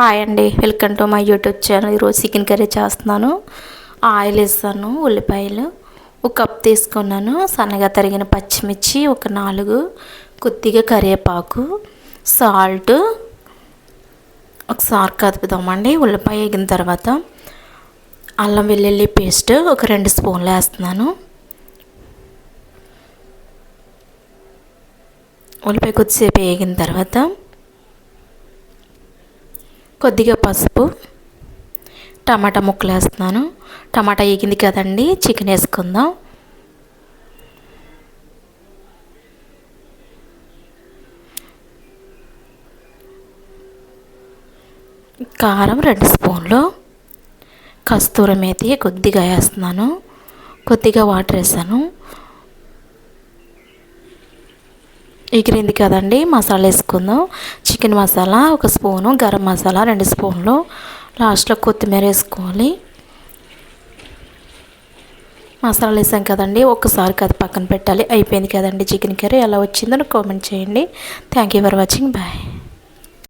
Hi అండి. Welcome to my YouTube channel. ఈరోజు chicken curry చేస్తున్నాను. ఆయిల్ వేస్తాను ఉల్లిపాయలు ఒక కప్ తీసుకున్నాను. సన్నగా తరిగిన పచ్చిమిర్చి ఒక నాలుగు కొద్దిగా కరివేపాకు సాల్ట్ ఒకసారి కదుపుదామండి. ఉల్లిపాయ వేగిన తర్వాత అల్లం వెల్లుల్లి పేస్ట్ ఒక రెండు స్పూన్లు వేస్తున్నాను. ఉల్లిపాయ కొద్దిసేపు వేగిన తర్వాత కొద్దిగా పసుపు. టమాటా ముక్కలు వేస్తున్నాను. టమాటా ఎగింది కదండి చికెన్ వేసుకుందాం. కారం రెండు స్పూన్లు. కస్తూర మేతి కొద్దిగా వేస్తున్నాను. కొద్దిగా వాటర్ వేసాను. ఎగిరింది కదండి మసాలా వేసుకుందాం. చికెన్ మసాలా ఒక స్పూను గరం మసాలా రెండు స్పూన్లు. లాస్ట్లో కొత్తిమీర వేసుకోవాలి. మసాలాలు వేసాం కదండి ఒక్కసారి కది పక్కన పెట్టాలి. అయిపోయింది కదండి చికెన్ కర్రీ ఎలా వచ్చిందో కామెంట్ చేయండి. Thank you for watching bye